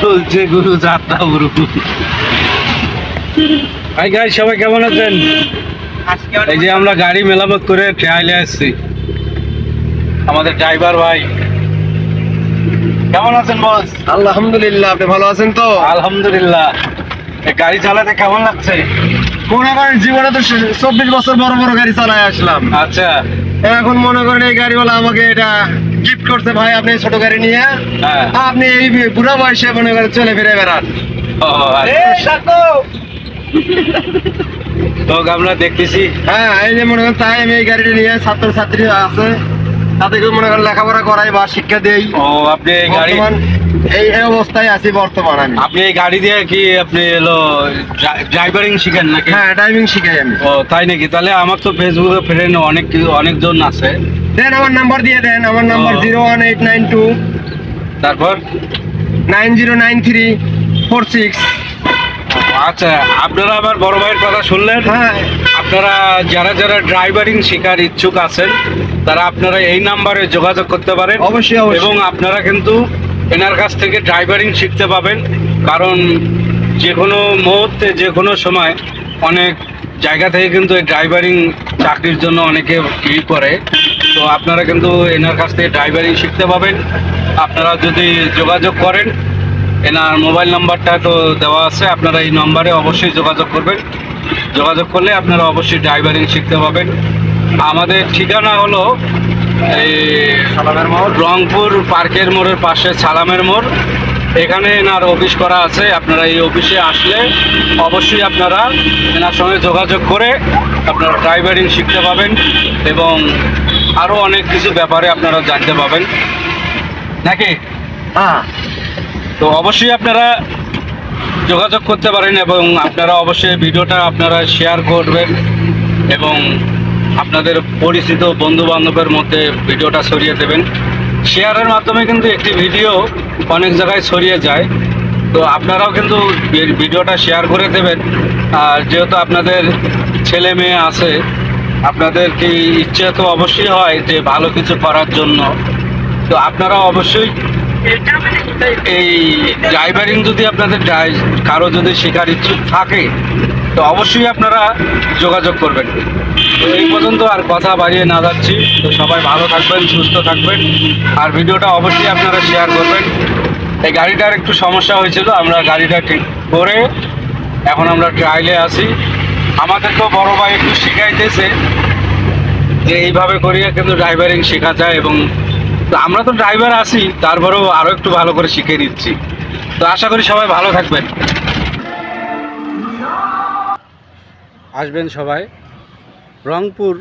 চলছে গুরু যাত্রা গুরু। হাই গাই সবাই কেমন আছেন? এই যে আমরা গাড়ি মেরামত করে ট্রায়ালে আসছি। আমাদের ড্রাইভার ভাই। কেমন আছেন বস আলহামদুলিল্লাহ আপনি ভালো আছেন তো? আলহামদুলিল্লাহ। গাড়ি চালাতে কেমন লাগছে? মনে করেন জীবনে তো চব্বিশ বছর বড় বড় গাড়ি চালায় আসলাম। আচ্ছা। এখন মনে করেন এই গাড়িওয়ালা আমাকে এটা গিফট করছে ভাই আপনি ছোট গাড়ি নিয়ে। হ্যাঁ। আপনি এই বুড়া বয়সে মনে করেন চলে ফিরে বেড়ান। ও, আচ্ছা। তো আমরা দেখতেছি। হ্যাঁ এই যে মনে করেন তাই আমি এই গাড়িটা নিয়ে ছাত্র ছাত্রী আছে। তাদেরকে মনে করেন লেখাপড়া করাই বা শিক্ষা দেই। ও আপনি এই গাড়ি এই এই অবস্থায় আছি বর্তমান আমি। আপনি এই গাড়ি দিয়ে কি আপনি এলো ড্রাইভারিং শিখেন নাকি? হ্যাঁ ড্রাইভিং শিখাই আমি। ও তাই নাকি? তাহলে আমার তো ফেসবুকে ফ্রেন্ড অনেক অনেকজন আছে। দেন আমার নাম্বার দিয়ে দেন আমার number. Zero one eight nine two তারপর? Nine zero nine three four six আচ্ছা আপনারা আবার বড় ভাইয়ের কথা শুনলেন? হ্যাঁ। আপনারা যারা যারা ড্রাইভারিং শেখার ইচ্ছুক আছেন তারা আপনারা এই নাম্বারে যোগাযোগ করতে পারেন। অবশ্যই এবং আপনারা কিন্তু এনার কাছ থেকে ড্রাইভারিং শিখতে পাবেন। কারণ যে কোনো মুহূর্তে যে কোনো সময় অনেক জায়গা থেকে কিন্তু এই ড্রাইভারিং চাকরির জন্য অনেকে ই করে তো আপনারা কিন্তু এনার কাছ থেকে ড্রাইভারিং শিখতে পাবেন। আপনারা যদি যোগাযোগ করেন এনার মোবাইল নাম্বারটা তো দেওয়া আছে আপনারা এই নম্বরে অবশ্যই যোগাযোগ করবেন। যোগাযোগ করলে আপনারা অবশ্যই ড্রাইভারিং শিখতে পাবেন। আমাদের ঠিকানা হলো এই সালামের মোড়। রংপুর পার্কের মোড়ের পাশে সালামের মোড়। এখানে এনার অফিস করা আছে আপনারা এই অফিসে আসলে অবশ্যই আপনারা এনার সঙ্গে যোগাযোগ করে আপনারা ড্রাইভারিং শিখতে পাবেন এবং আরও অনেক কিছু ব্যাপারে আপনারা জানতে পাবেন। নাকি? হ্যাঁ। তো অবশ্যই আপনারা যোগাযোগ করতে পারেন এবং আপনারা অবশ্যই ভিডিওটা আপনারা শেয়ার করবেন এবং আপনাদের পরিচিত বন্ধু বান্ধবের মধ্যে ভিডিওটা ছড়িয়ে দেবেন। শেয়ারের মাধ্যমে কিন্তু একটি ভিডিও অনেক জায়গায় ছড়িয়ে যায়। তো আপনারাও কিন্তু ভিডিওটা শেয়ার করে দেবেন। আর যেহেতু আপনাদের ছেলে মেয়ে আছে আপনাদের কি ইচ্ছে তো অবশ্যই হয় যে ভালো কিছু করার জন্য। তো আপনারা অবশ্যই এই ড্রাইভারিং যদি আপনাদের কারও যদি শেখার ইচ্ছুক থাকে, তো অবশ্যই আপনারা যোগাযোগ করবেন। তো এই পর্যন্ত আর কথা বাড়িয়ে না যাচ্ছি। তো সবাই ভালো থাকবেন, সুস্থ থাকবেন। আর ভিডিওটা অবশ্যই আপনারা শেয়ার করবেন। এই গাড়িটার একটু সমস্যা হয়েছিল, আমরা গাড়িটা ঠিক করে এখন আমরা ট্রায়ালে আছি। আমাদেরকেও বড় ভাই একটু শেখাইতেছে যে এইভাবে করিয়া কিন্তু ড্রাইভারিং শেখা যায় এবং তো আমরা তো ড্রাইভার আছি, তারপরেও আরও একটু ভালো করে শিখে নিচ্ছি তো আশা করি সবাই ভালো থাকবেন। আসবেন সবাই। রংপুর